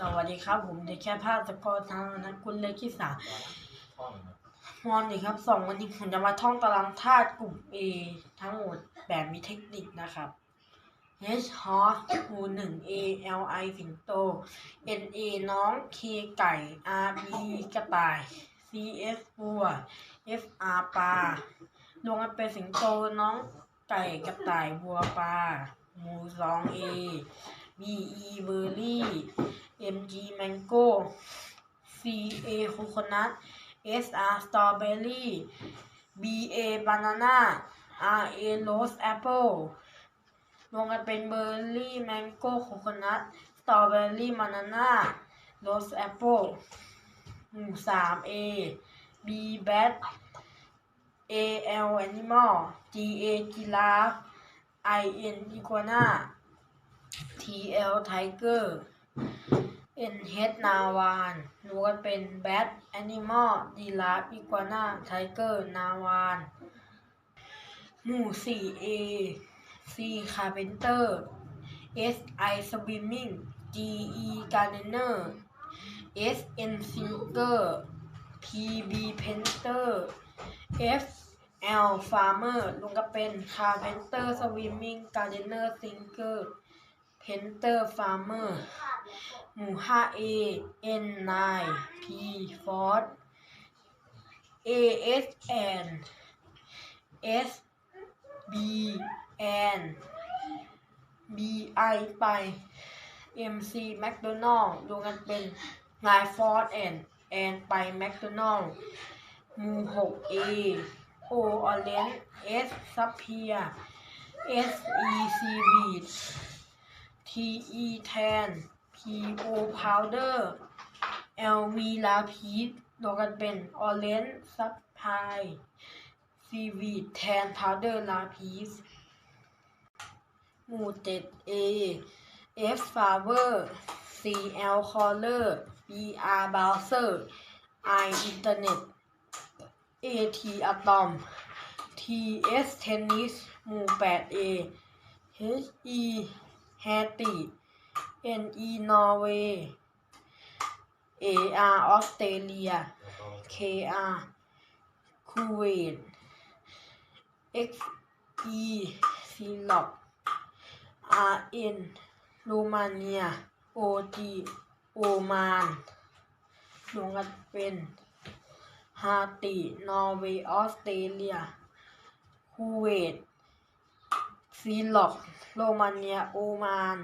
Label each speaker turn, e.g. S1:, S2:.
S1: สวัสดีครับ ผมเด็กแค่ภาพสกอร์ทางนักกุลเลขที่สามมอนอีกครับสองวันนี้ผมจะมาท่องตารางธาตุกลุ่ม A ทั้งหมดแบบมีเทคนิคนะครับ H horse U หนึ่ง A L I สิงโต N A น้อง K ไก่ R B กระต่าย C S บัว F R ปลารวมกันเป็นสิงโตน้องไก่กระต่ายบัวปลาหมูสอง A BE Berry MG Mango CA Coconut SR Strawberry BA Banana RA Rose Apple รวมกันเป็นเบอร์รี่แมงโก้โคคอนัทสตรอเบอร์รี่มานาน่าโรสแอปเปิลหมู่สามเอบีแบทเอเอลแอนิมอลจีเอจีราฟไอเอ็นอีกัวน่า วานรวมกันเป็น bat animal giraffe iguana tiger นาวานหมู่ 4A C Carpenter S I Swimming G E Gardener S N Singer P B Painter F L Farmer รวมกันเป็น Carpenter Swimming Gardener Singer Painter Farmer หมู่ 5A N 9 P Ford A S N S B N B I ไป M C McDonald รวมกันเป็น n i f o r d and and ไป McDonald หมู่ 6 A O Orange S Sapphire S E Seaweed PE แทน PO powder LV ลาพีดรวกันเป็น Orange Supply Seaweed แทน powder ลาพีดหมู่ 7A F flower CL Color BR Browser I Internet AT Atom TS Tennis หมู่ 8A HE จ็ด A F Flower C L Color B R Browser I Internet A T Atom T S Tennis หมู่แปด A H E Hattie N E Norway A R Australia K R Kuwait X E ซีล็อก R N โรมาเนีย O G โอมานรวมกันเป็นฮาติ นอร์เวย์ ออสเตรเลียคูเวต ฟินหลอกโรมาเนียโอมาน